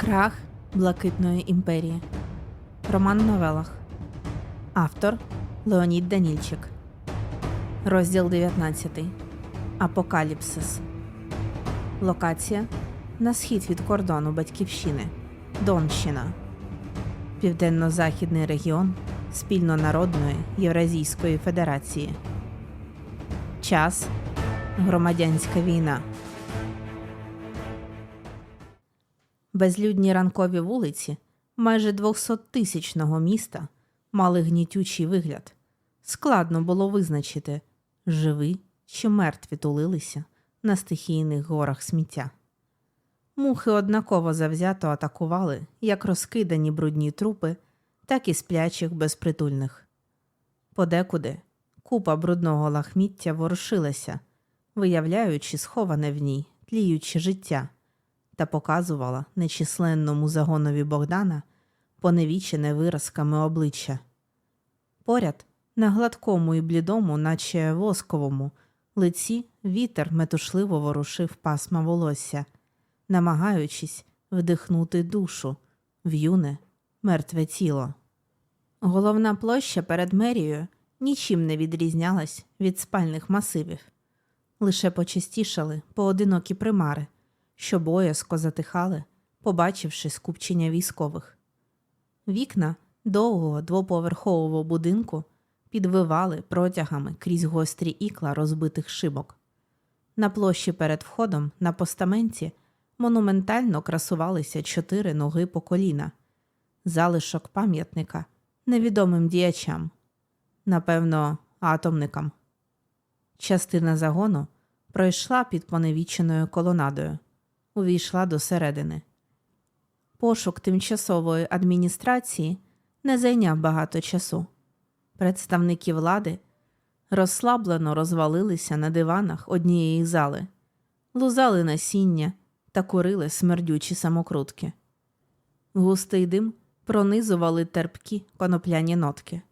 Крах Блакитної імперії. Роман в новелах. Автор Леонід Данільчик. Розділ 19. Апокаліпсис. Локація на схід від кордону Батьківщини. Донщина. Південно-західний регіон Спільнонародної Євразійської Федерації. Час Громадянська війна. Безлюдні ранкові вулиці майже 200-тисячного міста мали гнітючий вигляд. Складно було визначити, живі чи мертві тулилися на стихійних горах сміття. Мухи однаково завзято атакували як розкидані брудні трупи, так і сплячих безпритульних. Подекуди купа брудного лахміття ворушилася, виявляючи сховане в ній тліюче життя та показувала нечисленному загонові Богдана поневічене виразками обличчя. Поряд, на гладкому і блідому, наче восковому, лиці вітер метушливо ворушив пасма волосся, намагаючись вдихнути душу в юне, мертве тіло. Головна площа перед мерією нічим не відрізнялась від спальних масивів. Лише почастішали поодинокі примари, що боязко затихали, побачивши скупчення військових. Вікна довгого двоповерхового будинку підвивали протягами крізь гострі ікла розбитих шибок. На площі перед входом на постаменті монументально красувалися чотири ноги по коліна, залишок пам'ятника невідомим діячам, напевно, атомникам. Частина загону пройшла під поневіченою колонадою, увійшла до середини. Пошук тимчасової адміністрації не зайняв багато часу. Представники влади розслаблено розвалилися на диванах однієї зали, лузали насіння та курили смердючі самокрутки. Густий дим пронизували терпкі конопляні нотки.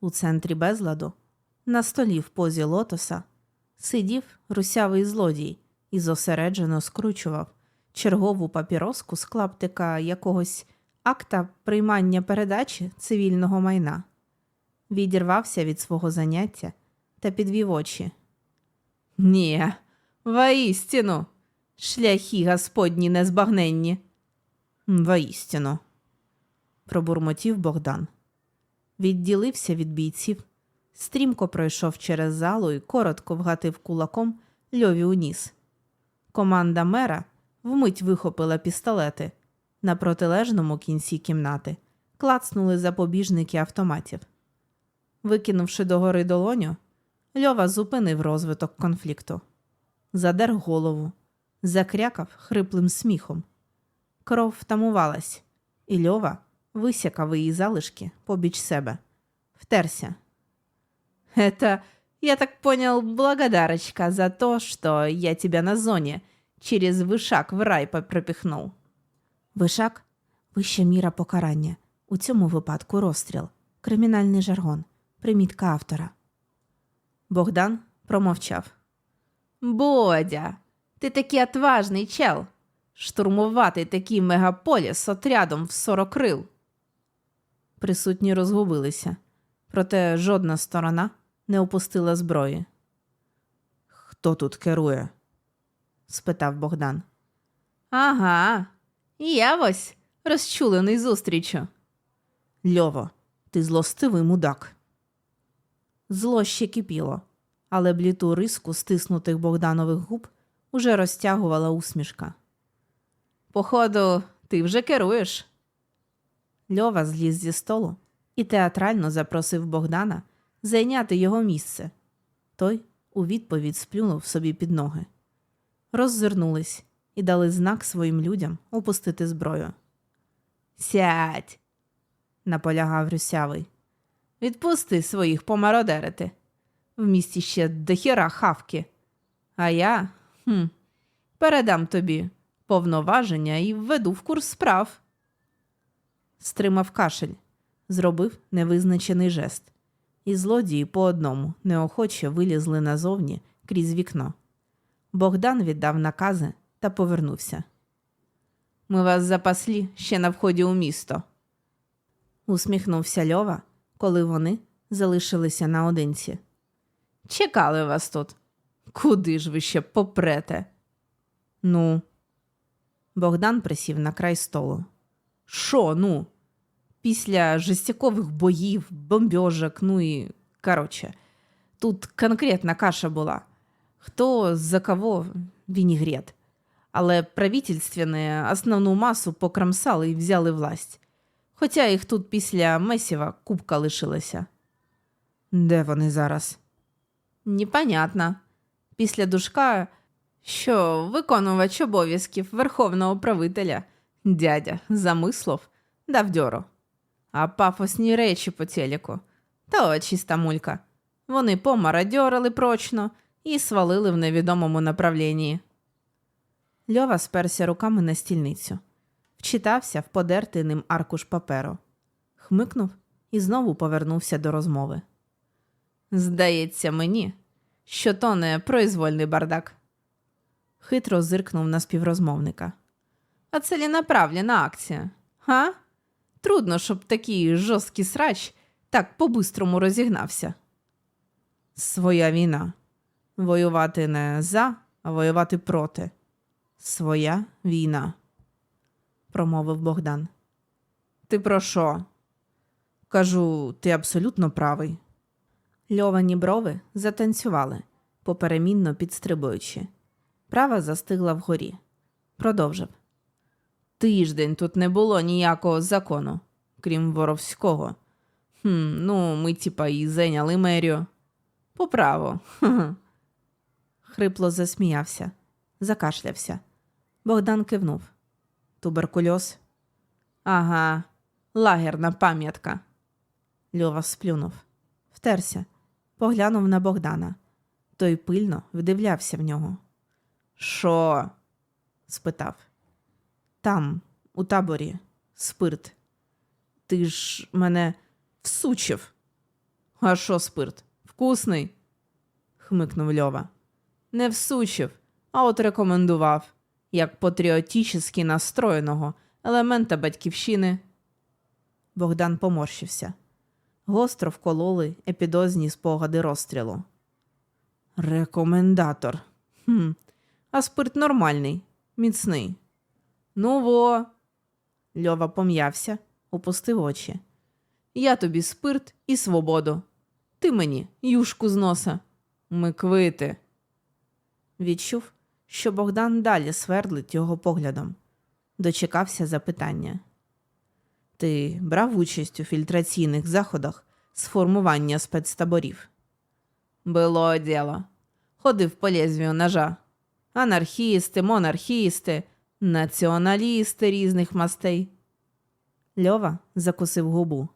У центрі безладу, на столі в позі лотоса, сидів русявий злодій і зосереджено скручував чергову папіроску з клаптика якогось акта приймання передачі цивільного майна. Відірвався від свого заняття та підвів очі. Ні, воістину, шляхи господні незбагненні. Воістину, пробурмотів Богдан. Відділився від бійців, стрімко пройшов через залу і коротко вгатив кулаком льові у ніс. Команда мера вмить вихопила пістолети. На протилежному кінці кімнати клацнули запобіжники автоматів. Викинувши догори долоню, Льова зупинив розвиток конфлікту. Задер голову, закрякав хриплим сміхом. Кров втамувалась, і Льова висякав її залишки побіч себе. Втерся. «Это, я так понял, благодарочка за то, что я тебя на зоне через вишак в рай пропихнув. Вишак вища міра покарання. У цьому випадку розстріл, кримінальний жаргон, примітка автора. Богдан промовчав. Бодя, ти такий отважний чел. Штурмувати такий мегаполіс отрядом в сорок крил. Присутні розгубилися, проте жодна сторона не опустила зброї. Хто тут керує? спитав Богдан. Ага, я ось розчулений зустрічю. Льово, ти злостивий мудак. Зло ще кипіло, але бліту риску стиснутих Богданових губ уже розтягувала усмішка. Походу, ти вже керуєш. Льова зліз зі столу і театрально запросив Богдана зайняти його місце. Той у відповідь сплюнув собі під ноги. Роззирнулись і дали знак своїм людям опустити зброю. Сядь, наполягав рюсявий. Відпусти своїх помародерити. В місті ще дохіра хавки. А я хм, передам тобі повноваження і введу в курс справ. Стримав кашель, зробив невизначений жест, і злодії по одному неохоче вилізли назовні крізь вікно. Богдан віддав накази та повернувся. Ми вас запаслі ще на вході у місто. Усміхнувся Льова, коли вони залишилися наодинці. Чекали вас тут. Куди ж ви ще попрете? Ну. Богдан присів на край столу. Що, ну? Після жестякових боїв, бомбьожок, ну і короче, тут конкретна каша була. Хто за кого вінігрет. Але правительственні основну масу покромсали і взяли власть. Хоча їх тут після Месіва купка лишилася. Де вони зараз? Непонятно. Після душка, що виконувач обов'язків верховного правителя, дядя замислов, дав дьору. А пафосні речі по телеку. Та чиста мулька. Вони помарадьорили прочно і свалили в невідомому направлінні. Льова сперся руками на стільницю, вчитався в подертий ним аркуш паперу, хмикнув і знову повернувся до розмови. Здається мені, що то не произвольний бардак. Хитро зиркнув на співрозмовника. А це лінаправлена акція, га? Трудно, щоб такий жорсткий срач так по-бистрому розігнався. Своя війна. Воювати не за, а воювати проти. Своя війна, промовив Богдан. Ти про що? Кажу, ти абсолютно правий. Льовані брови затанцювали, поперемінно підстрибуючи. Права застигла вгорі. Продовжив. Тиждень тут не було ніякого закону, крім воровського. Хм, ну, ми типа і зайняли мерію. По праву. Хрипло засміявся, закашлявся. Богдан кивнув. Туберкульоз? Ага, лагерна пам'ятка. Льова сплюнув, втерся, поглянув на Богдана. Той пильно вдивлявся в нього. Що? спитав. Там, у таборі, спирт. Ти ж мене всучив. А що спирт? Вкусний? хмикнув Льова. Не всучив, а от рекомендував, як патріотично настроєного елемента батьківщини. Богдан поморщився. Гостро вкололи епідозні спогади розстрілу. Рекомендатор. Хм, а спирт нормальний, міцний. Ну во. Льова пом'явся, опустив очі. Я тобі спирт і свободу. Ти мені юшку з носа. Ми квити. Відчув, що Богдан далі свердлить його поглядом. Дочекався запитання. Ти брав участь у фільтраційних заходах з формування спецтаборів? Було діло. Ходив по лезвію ножа. Анархісти, монархісти, націоналісти різних мастей. Льова закусив губу.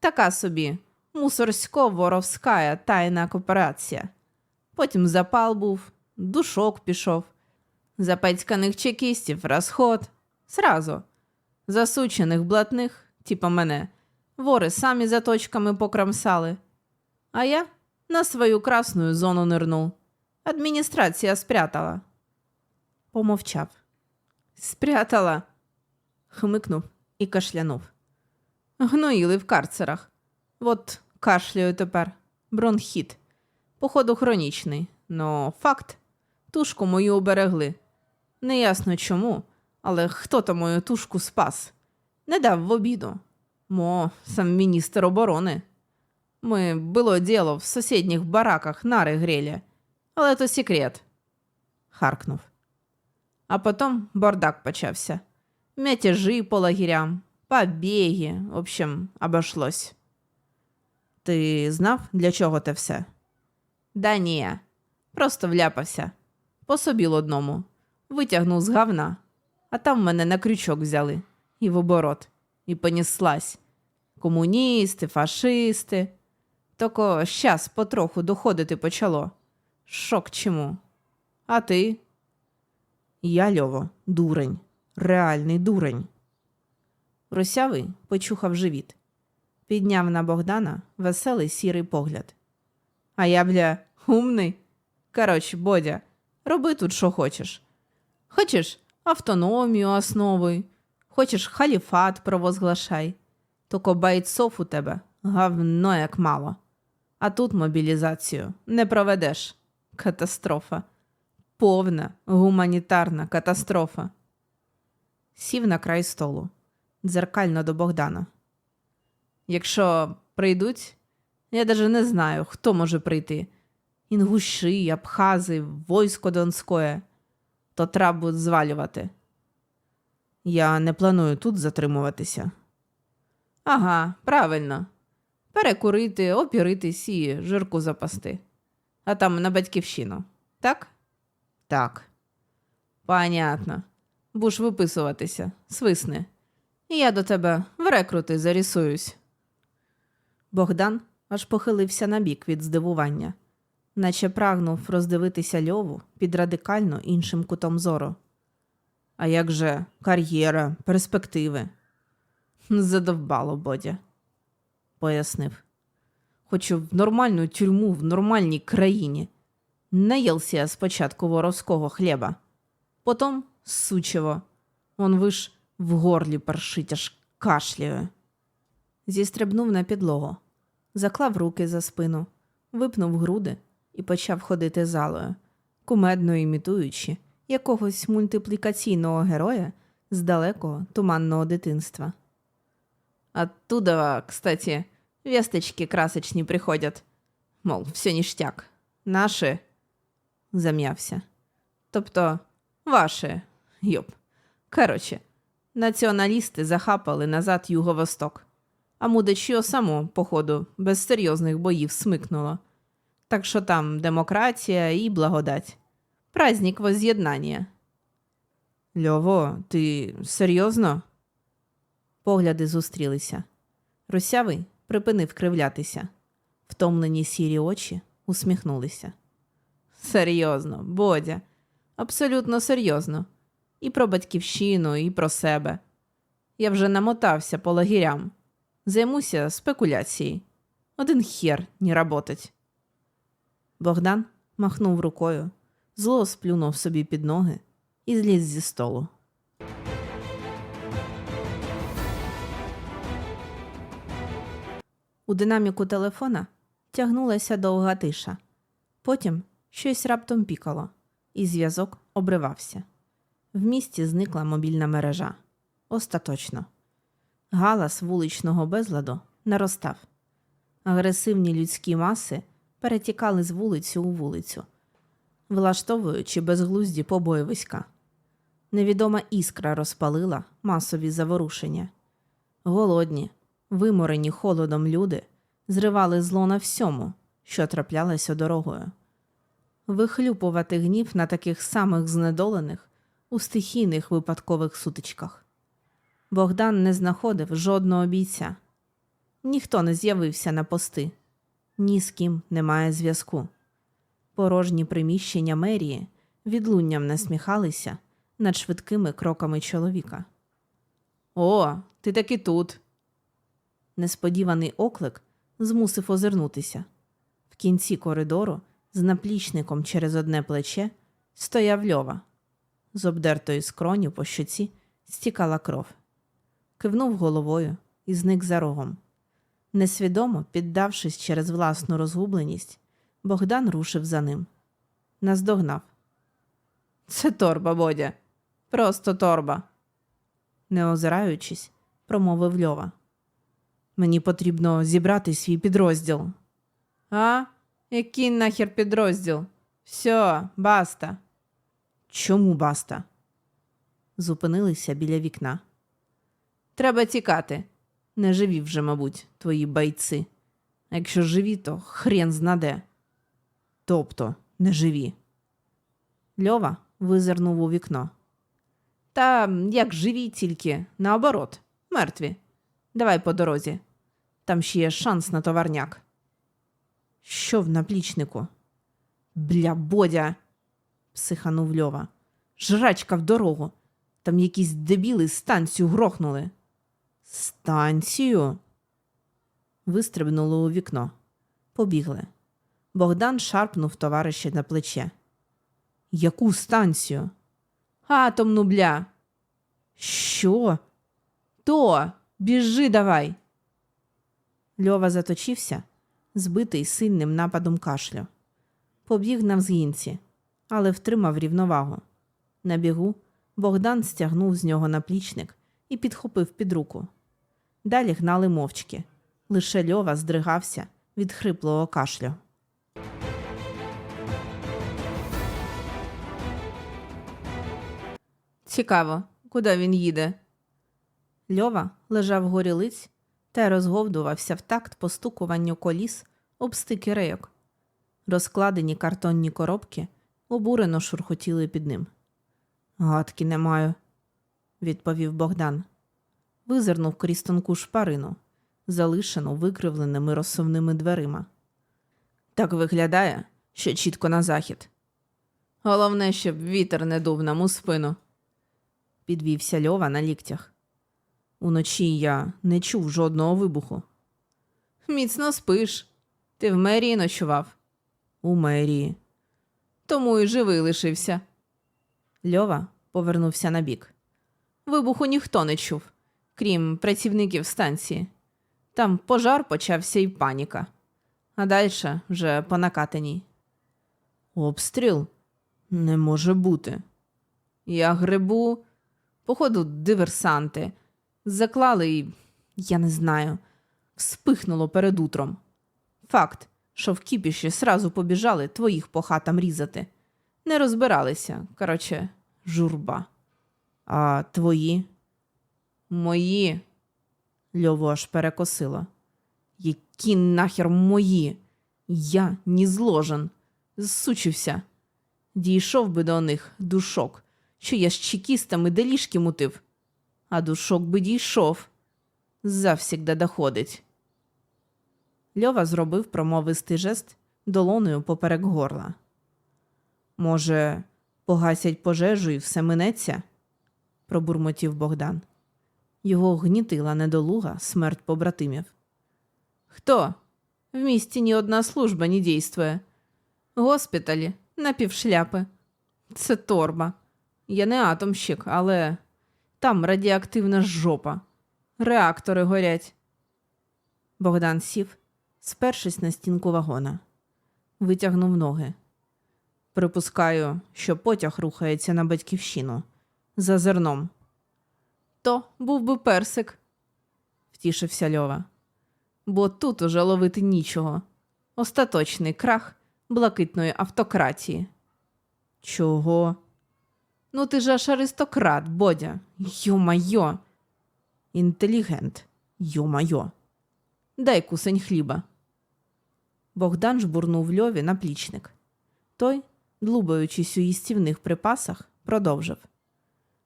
Така собі мусорсько-воровська тайна кооперація. Потім запал був, душок пішов. Запецьканих чекістів розход. Сразу. Засучених блатних, типа мене, вори самі за точками покромсали. А я на свою красную зону нирнув. Адміністрація спрятала. Помовчав. Спрятала. хмикнув і кашлянув. Гноїли в карцерах. От кашляю тепер. Бронхіт. Походу, хронічний. Но факт. Тушку мою оберегли. Неясно чому, але хто то мою тушку спас. Не дав в обіду. Мо, сам міністр оборони. Ми було діло в сусідніх бараках нари грілі. Але то секрет. Харкнув. А потім бардак почався. Мятежі по лагерям, побіги, в общем, обошлось. Ти знав, для чого те все? Да ні, просто вляпався. Пособіл одному. Витягнув з гавна, а там мене на крючок взяли і в оборот, і понеслась. Комуністи, фашисти. Токо щас потроху доходити почало. Шок чому. А ти? Я Льово, дурень, реальний дурень. Русявий почухав живіт, підняв на Богдана веселий сірий погляд. А я, бля, умний. Коротше, Бодя, роби тут, що хочеш. Хочеш, автономію основуй, хочеш халіфат провозглашай. Тільки бойцов у тебе гавно як мало. А тут мобілізацію не проведеш. Катастрофа. Повна гуманітарна катастрофа. Сів на край столу, дзеркально до Богдана. Якщо прийдуть, я даже не знаю, хто може прийти. Інгуші, абхази, войско Донське, то треба буде звалювати. Я не планую тут затримуватися. Ага, правильно. Перекурити, опіритись і жирку запасти. А там на батьківщину. Так? Так. Понятно. Будеш виписуватися, свисни. Я до тебе в рекрути зарісуюсь. Богдан аж похилився набік від здивування, наче прагнув роздивитися льову під радикально іншим кутом зору. А як же кар'єра, перспективи? Задовбало Бодя, пояснив. Хочу в нормальну тюрму в нормальній країні. Наїлся я спочатку воровського хліба, потім сучево. Он виш в горлі першить аж кашляє. Зістрибнув на підлогу, заклав руки за спину, випнув груди і почав ходити залою, кумедно імітуючи якогось мультиплікаційного героя з далекого туманного дитинства. Оттуда, кстати, весточки красочні приходять. Мол, все ништяк. Наші зам'явся. Тобто, ваші, йоп. Короче, націоналісти захапали назад юго-восток, а мудачьо само, походу, без серйозних боїв смикнуло. Так що там демократія і благодать. Праздник воз'єднання. Льово, ти серйозно? Погляди зустрілися. Русявий припинив кривлятися. Втомлені сірі очі усміхнулися. Серйозно, Бодя, абсолютно серйозно. І про батьківщину, і про себе. Я вже намотався по лагерям. Займуся спекуляцією. Один хер не работать. Богдан махнув рукою, зло сплюнув собі під ноги і зліз зі столу. У динаміку телефона тягнулася довга тиша. Потім щось раптом пікало, і зв'язок обривався. В місті зникла мобільна мережа. Остаточно. Галас вуличного безладу наростав. Агресивні людські маси перетікали з вулицю у вулицю, влаштовуючи безглузді побоївиська. Невідома іскра розпалила масові заворушення. Голодні, виморені холодом люди зривали зло на всьому, що траплялося дорогою. Вихлюпувати гнів на таких самих знедолених у стихійних випадкових сутичках. Богдан не знаходив жодного бійця. Ніхто не з'явився на пости, ні з ким немає зв'язку. Порожні приміщення мерії відлунням насміхалися над швидкими кроками чоловіка. О, ти таки тут. Несподіваний оклик змусив озирнутися. В кінці коридору з наплічником через одне плече стояв льова. З обдертої скроні по щоці стікала кров. Кивнув головою і зник за рогом. Несвідомо, піддавшись через власну розгубленість, Богдан рушив за ним. Наздогнав. Це торба, Бодя. Просто торба. Не озираючись, промовив Льова. Мені потрібно зібрати свій підрозділ. А? Який нахер підрозділ? Все, баста. Чому баста? Зупинилися біля вікна. Треба тікати. Не живі вже, мабуть, твої бойці. А якщо живі, то хрен знаде. Тобто не живі. Льова визирнув у вікно. Та як живі, тільки наоборот, мертві. Давай по дорозі. Там ще є шанс на товарняк. Що в наплічнику? Бля, бодя. психанув Льова. Жрачка в дорогу. Там якісь дебіли станцію грохнули. Станцію? Вистрибнули у вікно. Побігли. Богдан шарпнув товариша на плече. Яку станцію? Атомну, бля. Що? То, біжи давай. Льова заточився, збитий сильним нападом кашлю. Побіг навзгінці, але втримав рівновагу. На бігу Богдан стягнув з нього наплічник і підхопив під руку. Далі гнали мовчки. Лише Льова здригався від хриплого кашлю. Цікаво, куди він їде. Льова лежав горі лиць та розговдувався в такт постукуванню коліс об стики рейок. Розкладені картонні коробки обурено шурхотіли під ним. Гадки не маю, відповів Богдан. Визирнув крізь тонку шпарину, залишену викривленими розсувними дверима. Так виглядає, що чітко на захід. Головне, щоб вітер не дув нам у спину. Підвівся Льова на ліктях. Уночі я не чув жодного вибуху. Міцно спиш. Ти в мерії ночував? У мерії. Тому і живий лишився. Льова повернувся на бік. Вибуху ніхто не чув, крім працівників станції. Там пожар почався і паніка, а далі вже по накатаній. Обстріл не може бути. Я грибу, походу, диверсанти. Заклали і, я не знаю, вспихнуло перед утром. Факт, що в кіпіші сразу побіжали твоїх по хатам різати. Не розбиралися, короче, журба. А твої? Мої. Льову аж перекосило. Які нахер мої? Я ні зложен. Зсучився. Дійшов би до них душок, що я з чекістами делішки мутив. А душок би дійшов. Завсігда доходить. Льова зробив промовистий жест долоною поперек горла. Може, погасять пожежу і все минеться? пробурмотів Богдан. Його гнітила недолуга смерть побратимів. Хто? В місті ні одна служба не дійствує. Госпіталі напівшляпи. Це торба. Я не атомщик, але там радіоактивна жопа. Реактори горять. Богдан сів, спершись на стінку вагона. Витягнув ноги. Припускаю, що потяг рухається на батьківщину за зерном. То був би персик, втішився Льова. Бо тут уже ловити нічого. Остаточний крах блакитної автократії. Чого? Ну ти ж аж аристократ, Бодя. Йо-майо. Інтелігент. Йо-майо. Дай кусень хліба. Богдан жбурнув Льові наплічник. Той, длубаючись у їстівних припасах, продовжив.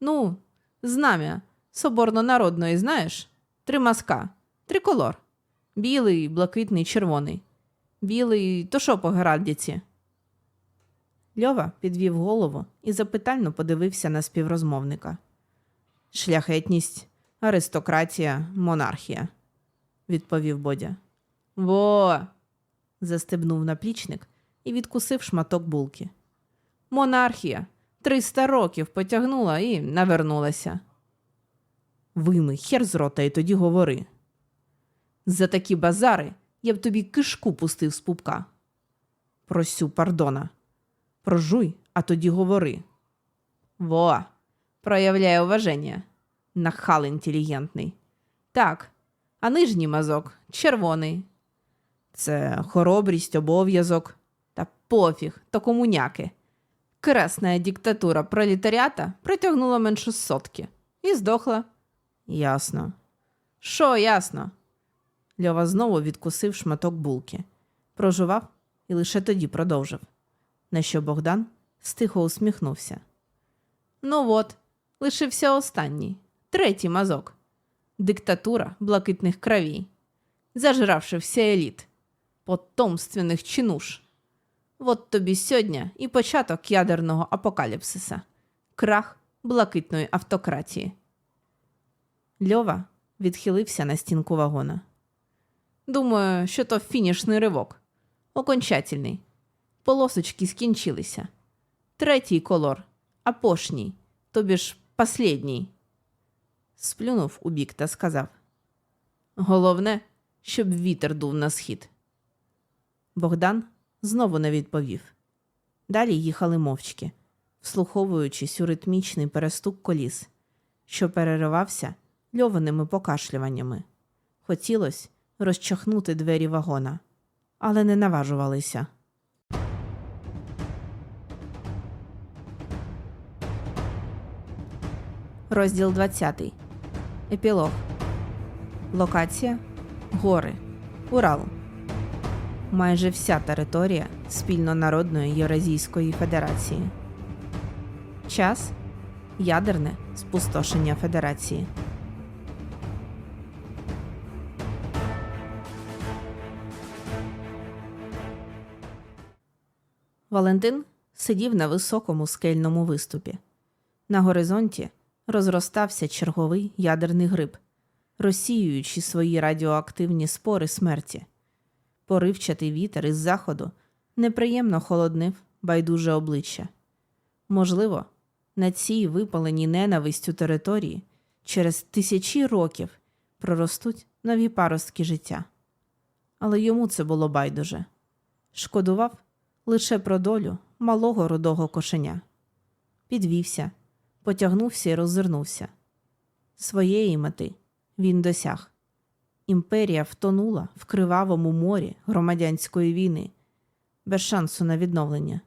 Ну, знам'я соборно-народної, знаєш? Три маска, триколор. Білий, блакитний, червоний. Білий, то що по Геральдіці? Льова підвів голову і запитально подивився на співрозмовника. Шляхетність, аристократія, монархія, відповів Бодя. Во. застебнув наплічник і відкусив шматок булки. Монархія триста років потягнула і навернулася. Вийми хер з рота і тоді говори. За такі базари я б тобі кишку пустив з пупка. Просю пардона. Прожуй, а тоді говори. Во, проявляє уваження. Нахал інтелігентний. Так, а нижній мазок червоний. Це хоробрість, обов'язок. Та пофіг, то комуняки. Красна диктатура пролетаріата протягнула менше сотки і здохла. Ясно. Що ясно? Льова знову відкусив шматок булки, прожував і лише тоді продовжив. На що Богдан стихо усміхнувся. Ну от, лишився останній, третій мазок. Диктатура блакитних кровій, зажравши вся еліт, потомственних чинуш. От тобі сьогодні і початок ядерного апокаліпсиса, крах блакитної автократії. Льова відхилився на стінку вагона. Думаю, що то фінішний ривок. Окончательний. Полосочки скінчилися. Третій колор, апошній, тобі ж послідній. Сплюнув у бік та сказав: Головне, щоб вітер дув на схід. Богдан знову не відповів. Далі їхали мовчки, вслуховуючись у ритмічний перестук коліс, що переривався льованими покашлюваннями. Хотілось розчахнути двері вагона, але не наважувалися. Розділ 20. Епілог. Локація Гори. Урал. Майже вся територія спільнонародної Євразійської Федерації. Час ядерне спустошення Федерації. Валентин сидів на високому скельному виступі. На горизонті розростався черговий ядерний гриб, розсіюючи свої радіоактивні спори смерті. Поривчатий вітер із заходу неприємно холоднив байдуже обличчя. Можливо, на цій випаленій ненавистю території через тисячі років проростуть нові паростки життя. Але йому це було байдуже. Шкодував лише про долю малого рудого кошеня. Підвівся, потягнувся і роззирнувся. Своєї мети він досяг. Імперія втонула в кривавому морі громадянської війни, без шансу на відновлення.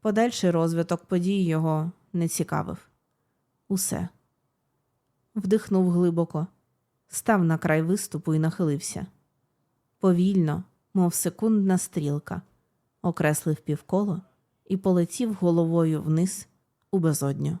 Подальший розвиток подій його не цікавив. Усе. Вдихнув глибоко, став на край виступу і нахилився. Повільно, мов секундна стрілка, окреслив півколо і полетів головою вниз у безодню.